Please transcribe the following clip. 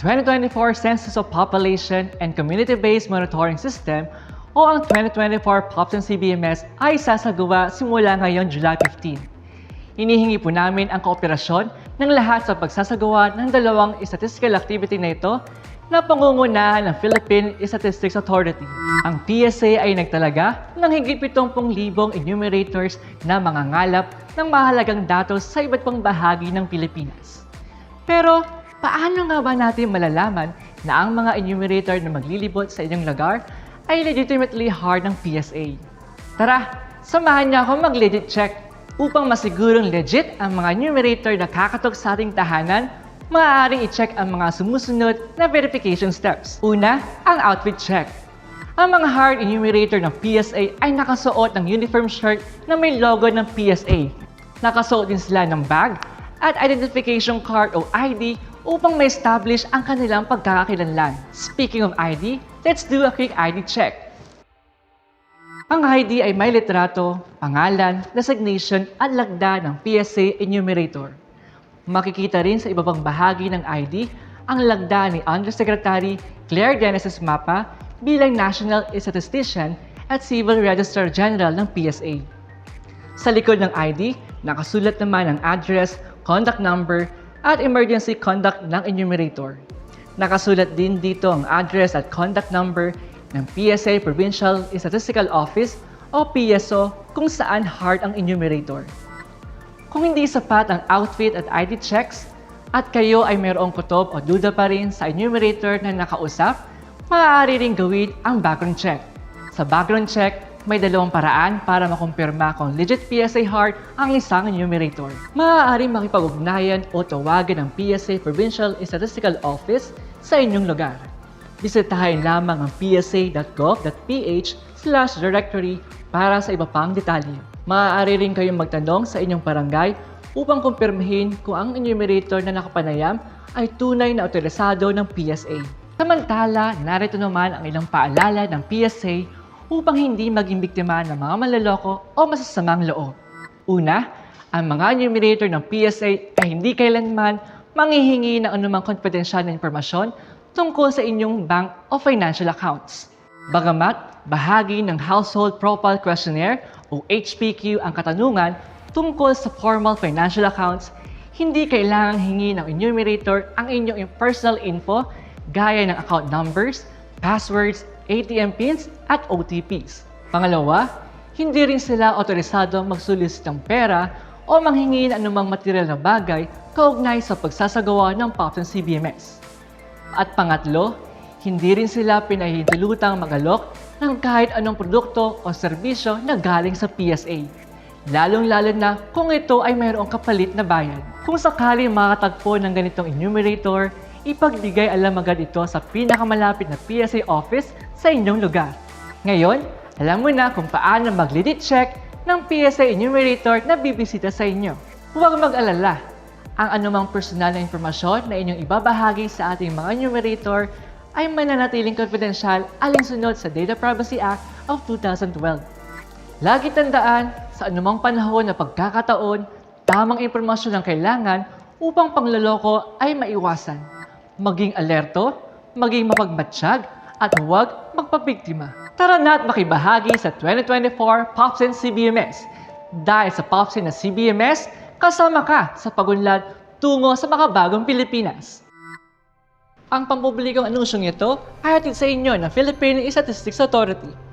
ang 2024 Census of Population and Community-Based Monitoring System o ang 2024 POPS and CBMS ay sasagawa simula ngayon July 15. Hinihingi po namin ang kooperasyon ng lahat sa pagsasagawa ng dalawang statistical activity na ito na pangungunahan ng Philippine Statistics Authority. Ang PSA ay nagtalaga ng higit 70,000 enumerators na mangangalap ng mahalagang datos sa iba't pang bahagi ng Pilipinas. Pero paano nga ba natin malalaman na ang mga enumerator na maglilibot sa inyong lugar ay legitimately hard ng PSA? Tara, samahan niyo ako mag-legit check upang masigurong legit ang mga enumerator na kakatok sa ating tahanan maaaring i-check ang mga sumusunod na verification steps. Una, ang outfit check. Ang mga hard enumerator ng PSA ay nakasuot ng uniform shirt na may logo ng PSA. Nakasuot din sila ng bag at identification card o ID upang ma-establish ang kanilang pagkakakilanlan. Speaking of ID, let's do a quick ID check. Ang ID ay may litrato, pangalan, designation at lagda ng PSA enumerator. Makikita rin sa iba pang bahagi ng ID ang lagda ni Undersecretary Claire Genesis Mapa bilang National Statistician at Civil Registrar General ng PSA. Sa likod ng ID, nakasulat naman ang address, contact number, at emergency contact ng enumerator. Nakasulat din dito ang address at contact number ng PSA Provincial Statistical Office o PSO kung saan hard ang enumerator. Kung hindi sapat ang outfit at ID checks, at kayo ay mayroong kutob o duda pa rin sa enumerator na nakausap, maaari rin gawin ang background check. Sa background check, may dalawang paraan para makumpirma kung legit PSA hard ang isang enumerator. Maaari makipag-ugnayan o tawagan ang PSA Provincial Statistical Office sa inyong lugar. Bisitahin lamang ang psa.gov.ph slash directory para sa iba pang detalye. Maaari rin kayong magtanong sa inyong barangay upang kumpirmahin kung ang enumerator na nakapanayam ay tunay na otorisado ng PSA. Samantala, narito naman ang ilang paalala ng PSA upang hindi maging biktima ng mga manloloko o masasamang loob. Una, ang mga enumerator ng PSA ay hindi kailanman manghihingi ng anumang konfidensyal na impormasyon tungkol sa inyong bank o financial accounts. Bagamat bahagi ng Household Profile Questionnaire o HPQ ang katanungan tungkol sa formal financial accounts, hindi kailangang hingi ng enumerator ang inyong personal info gaya ng account numbers, passwords, ATM pins, at OTPs. Pangalawa, hindi rin sila otorisado magsulis ng pera o manghingi ng anumang material na bagay kaugnay sa pagsasagawa ng and CBMS. At pangatlo, hindi rin sila pinahintulutang magalok ng kahit anong produkto o serbisyo na galing sa PSA. Lalong-lalo na kung ito ay mayroong kapalit na bayad. Kung sakali makatagpo ng ganitong enumerator, ipagbigay alam agad ito sa pinakamalapit na PSA office sa inyong lugar. Ngayon, alam mo na kung paano mag-legit check ng PSA enumerator na bibisita sa inyo. Huwag mag-alala, ang anumang personal na impormasyon na inyong ibabahagi sa ating mga enumerator ay mananatiling confidential alinsunod sa Data Privacy Act of 2012. Lagi tandaan, sa anumang panahon na pagkakataon, tamang impormasyon ang kailangan upang pangloloko ay maiwasan. Maging alerto, maging mapagmatsyag, at huwag magpabiktima. Tara na at makibahagi sa 2024 POPS and CBMS. Dahil sa POPS na CBMS, kasama ka sa pagunlad tungo sa makabagong Pilipinas. Ang pampublikong anunsyong ito ay hatid sa inyo ng Philippine Statistics Authority